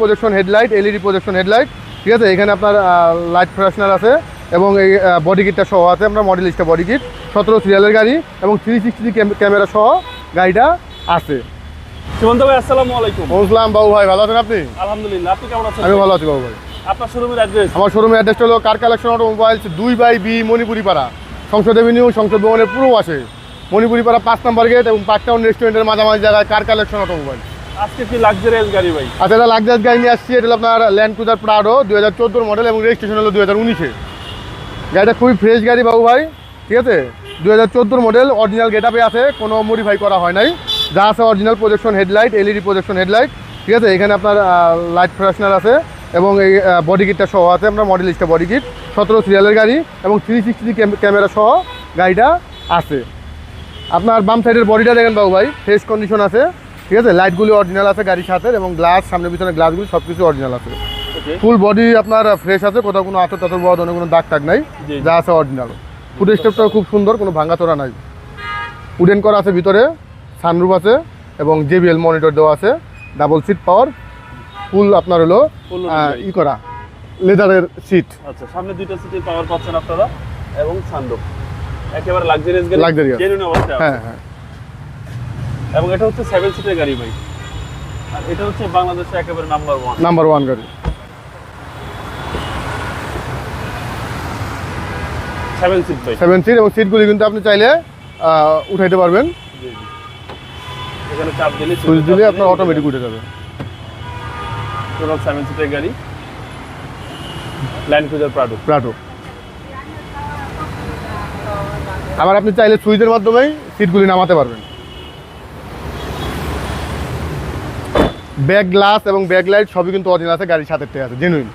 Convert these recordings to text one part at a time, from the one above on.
Projection headlight LED projection headlight ঠিক আছে? এখানে আপনার লাইট ফ্রেশনার আছে এবং এই বডি কিটটা সহ আছে। আপনার মডেল লিস্টে বডি কিট সতেরো সিরিয়ালের গাড়ি এবং থ্রি সিক্সটি ক্যামেরা সহ গাড়িটা আছে। সুমন্ত ভাই আসসালামু আলাইকুম। বলছিলাম বাবু ভাই ভালো আছেন আপনি? আলহামদুলিল্লাহ আপনি কেমন আছেন? আমি ভালো আছি বাবু ভাই। আপনার শোরুমের অ্যাড্রেস আমার শোরুমের অ্যাড্রেসটা হলো কার কালেকশন অটোমোবাইলস দুই by B Manipuri Para Sangsad avenue সংসদ ভবনের পুরো আসে মণিপুরি পাড়া পাঁচ নম্বর গেট এবং পার্কটাউন রেস্টুরেন্টের মাঝামাঝি জায়গায় কার কালেকশন অটোমোবাইল আজকে কি লাক্সারিয়াস গাড়ি ভাই? আচ্ছা এটা লাক্সাস গাড়ি নিয়ে আসছি, এটা আপনার ল্যান্ড ক্রুজার প্রাডো দুই হাজার চোদ্দোর মডেল এবং রেজিস্ট্রেশন হলো দুই হাজার উনিশে। গাড়িটা খুবই ফ্রেশ গাড়ি বাবু ভাই, ঠিক আছে? দুই হাজার চোদ্দোর মডেল অরিজিনাল গেটআপে আছে, কোনো মডিফাই করা হয় নাই। যা আছে original projection headlight LED projection headlight ঠিক আছে? এখানে আপনার লাইট ফ্রেশনার আছে এবং এই বডি কিটটা সহ আছে আপনার মডেল লিস্টে বডি কিট সতেরো সিরিয়ালের গাড়ি এবং থ্রি সিক্সটি ক্যামেরা সহ গাড়িটা আছে। আপনার বাম সাইডের বডিটা দেখেন বাবু ভাই ফ্রেশ কন্ডিশন আছে। ঠিক আছে লাইটগুলি অরিজিনাল আছে গাড়ির সাথে এবং গ্লাস সামনে পিছনে গ্লাসগুলি সব কিছু অরিজিনাল আছে ফুল বডি আপনার ফ্রেশ আছে কোথাও কোনো আতর টাতর বড় ধরনের কোনো দাগ টাগ নাই। যা আছে অরিজিনাল ফুড স্টেপটাও খুব সুন্দর কোনো ভাঙা তোরা নাই উডেন করা আছে ভিতরে সানরুফ আছে এবং জেবিএল মনিটর দেওয়া আছে ডাবল সিট পাওয়ার ফুল আপনার হলো। ই করা লেদারের সিট আচ্ছা সামনে দুইটা সিটের পাওয়ার পাচ্ছেন আপনারা এবং সানরুফ একেবারে লাক্সারিয়াস গাড়ি। জেনুইন অবস্থায় আছে। হ্যাঁ হ্যাঁ এবং এটা হচ্ছে সেভেন সিটের গাড়ি ভাই। আর এটা হচ্ছে বাংলাদেশে একেবারে নাম্বার ওয়ান নাম্বার ওয়ান গাড়ি। সেভেন সিট ভাই। সেভেন সিট এবং সিটগুলি কিন্তু আপনি চাইলে উঠাইতে পারবেন। এখানে চাপ দিলে সুইচ দিলে আপনার অটোমেটিক উঠে যাবে। টোটাল সেভেন সিটের গাড়ি। ল্যান্ড ক্রুজার প্রাডো প্লাটো আবার আপনি চাইলে সুইচের মাধ্যমেই সিটগুলি নামাতে পারবেন। ব্যাক গ্লাস এবং ব্যাক লাইট সবই কিন্তু অরিজিনাল আছে গাড়ির সাথে আছে জেনুইন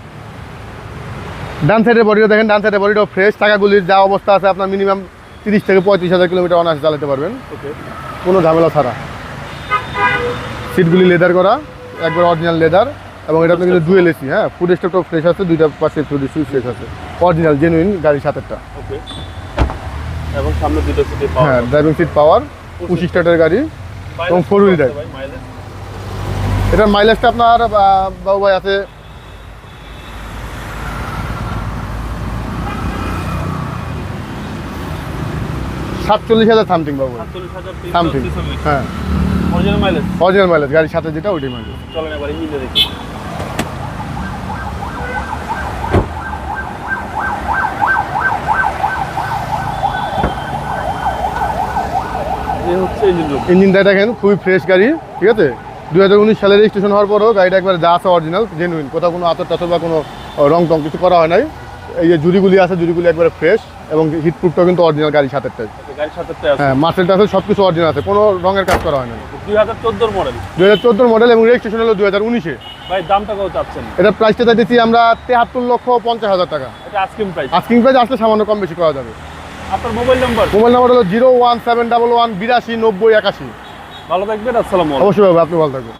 ডান সাইডের বডিটা দেখেন ডান সাইডের বডিটাও ফ্রেশ টাকাগুলির যা অবস্থা আছে আপনার মিনিমাম তিরিশ থেকে পঁয়ত্রিশ হাজার কিলোমিটার অনায়াসে চালাতে পারবেন। ওকে কোনো ঝামেলা ছাড়া। সিটগুলি লেদার করা একবার অরিজিনাল লেদার এবং এটা আপনি কিন্তু ডুয়েল এসি হ্যাঁ ফুড স্টেপটাও ফ্রেশ আছে দুইটা পাশে ফুড ফ্রেশ আছে। অরিজিনাল জেনুইন গাড়ির সাথেরটা। ওকে এবং সামনে দুটো সিটে হ্যাঁ ড্রাইভিং সিট পাওয়ার পঁচিশ স্টার্টের গাড়ি এবং ফোর wheel drive। এটার মাইলেজটা আপনার বাবু ভাই আছে সাতচল্লিশ হাজার সামথিং বাবু সামথিং হ্যাঁ। অরিজিনাল মাইলেজ অরিজিনাল মাইলেজ গাড়ির সাথে যেটা ওইটাই মাইলেজ চলেন এবার ইঞ্জিনটা দেখি। এই হচ্ছে ইঞ্জিন দেখেন খুবই ফ্রেশ গাড়ি ঠিক আছে? দুই হাজার উনিশ সালে রেজিস্ট্রেশন হওয়ার পরেও গাড়িটা একবার যা আছে অরিজিনাল জেনুইন কোথাও কোনো আতর টাতর বা কোনো রং টং কিছু করা হয় নাই। এই যে জুড়িগুলি আছে জুড়িগুলি একবারে ফ্রেশ এবং হিটপ্রুফটাও কিন্তু অরিজিনাল গাড়ি সাথেটাই গাড়ির সাথে আছে। হ্যাঁ মার্সেলটা আছে সব কিছু অরিজিনাল আছে কোনো রঙের কাজ করা হয় না দুই হাজার চোদ্দোর মডেল দুই হাজার চোদ্দোর মডেল এবং রেজিস্ট্রেশন হলো দুই হাজার উনিশে। ভাই দামটা কত চাচ্ছেন? এটার প্রাইসটা চাইতেছি আমরা তেহাত্তর লক্ষ পঞ্চাশ হাজার টাকা। এটা আজকিম প্রাইস আস্কিং প্রাইস আসলে সামান্য কম বেশি করা যাবে। আপনার মোবাইল নাম্বার মোবাইল নাম্বার হলো zero one seven double one বিরাশি নব্বই একাশি। ভালো থাকবেন আসসালামু অবশ্যই আপনি ভালো থাকবেন।